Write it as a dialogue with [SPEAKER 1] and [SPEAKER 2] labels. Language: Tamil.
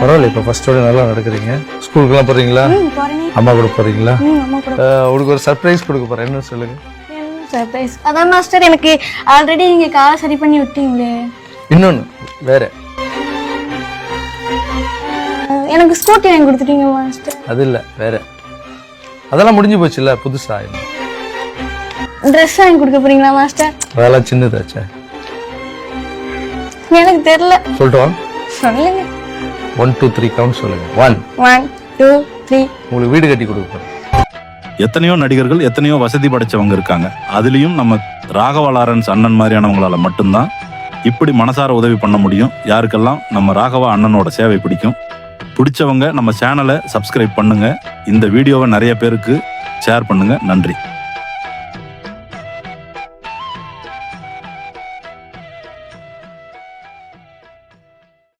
[SPEAKER 1] பரவாயில்ல இப்போ ஃபர்ஸ்டோட நல்லா நடக்கிறீங்க ஸ்கூலுக்குலாம் போகிறீங்களா அம்மா கூட போகிறீங்களா உங்களுக்கு ஒரு சர்ப்ரைஸ் கொடுக்க போகிறேன் என்ன சொல்லுங்க?
[SPEAKER 2] சர்ப்ரைஸ் அதான் மாஸ்டர் எனக்கு ஆல்ரெடி நீங்க காலை சரி பண்ணி விட்டீங்களே.
[SPEAKER 1] இன்னொன்று வேற.
[SPEAKER 2] எனக்கு ஸ்கூட்டி வாங்கி கொடுத்துட்டீங்க மாஸ்டர்
[SPEAKER 1] அது இல்லை வேற. அதெல்லாம் முடிஞ்சு போச்சுல்ல புதுசா
[SPEAKER 2] ட்ரெஸ் வாங்கி கொடுக்க போறீங்களா மாஸ்டர்
[SPEAKER 1] அதெல்லாம் சின்னதாச்சே.
[SPEAKER 2] எனக்கு தெரியல.
[SPEAKER 1] சொல்லிட்டு
[SPEAKER 2] சொல்லுங்க.
[SPEAKER 1] ஒன் டூ த்ரீ கவுண்ட் சொல்லுங்க. ஒன்
[SPEAKER 2] ஒன் டூ த்ரீ
[SPEAKER 1] உங்களுக்கு வீடு கட்டி கொடுக்க போறேன்.
[SPEAKER 3] எத்தனையோ நடிகர்கள் எத்தனையோ வசதி படைச்சவங்க இருக்காங்க. அதுலயும் நம்ம ராகவா லாரன்ஸ் அண்ணன் மாதிரியானவங்களால மட்டும்தான் இப்படி மனசார உதவி பண்ண முடியும். யாருக்கெல்லாம் நம்ம ராகவா அண்ணனோட சேவை பிடிக்கும் பிடிச்சவங்க நம்ம சேனலை சப்ஸ்கிரைப் பண்ணுங்க. இந்த வீடியோவை நிறைய பேருக்கு ஷேர் பண்ணுங்க. நன்றி.